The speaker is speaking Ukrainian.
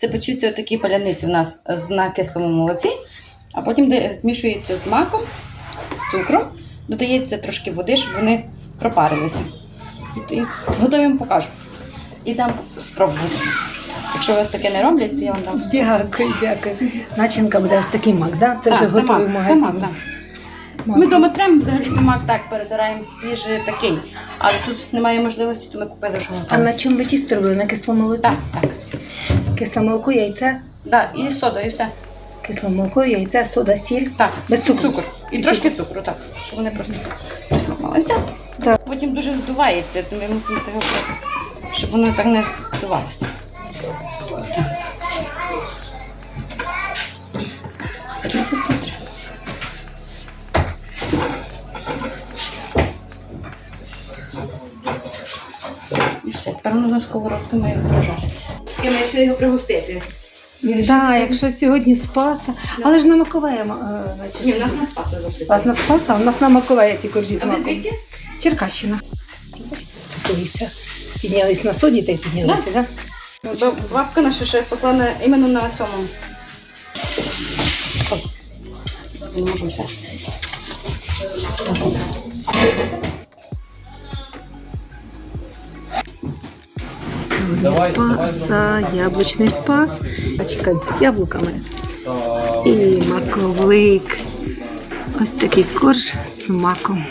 Це печуться такі паляниці в нас на кислому молоці, а потім змішується з маком, з цукром, додається трошки води, щоб вони пропарилися. І, готові вам покажу. І дам спробувати. Якщо у вас таке не роблять, то я вам дам. Дякую, дякую. Начинка буде ось такий мак, да? Це Так, вже готовий мак. Це мак, так. Мак. Ми вдома тремо взагалі то мак так перетираємо свіжий такий. Але тут немає можливості, то ми купили вже А на чому ви тісто робили? На кислому молоці? Так, так. Молоко, яйце, Да, і сода, і все. кисле молоко, яйце, сода, сіль. Так, Без цукру. цукор. І трошки цукру, так. Щоб вони просто присмакалися. Так. Потім дуже здувається, то ми мусимо його, щоб воно так не здувалося. Так. Воно на сковородку має прожаритися. Я маю ще його пригостити. Так, да, якщо сьогодні спаса. Але ж на Маковея. е. Ні, в нас на спаса завжди. У вас на спаса, у нас на Маковея ті коржі з А ви маком. звідки? Черкащина. Бачите. Піднялись на соді та й піднялися, так? Ну, то бабка наша ще поклала іменно на цьому. Ой, не можу все. Спаса, давай, яблучний спас, пачка з яблуками і маковик. Ось такий корж з маком.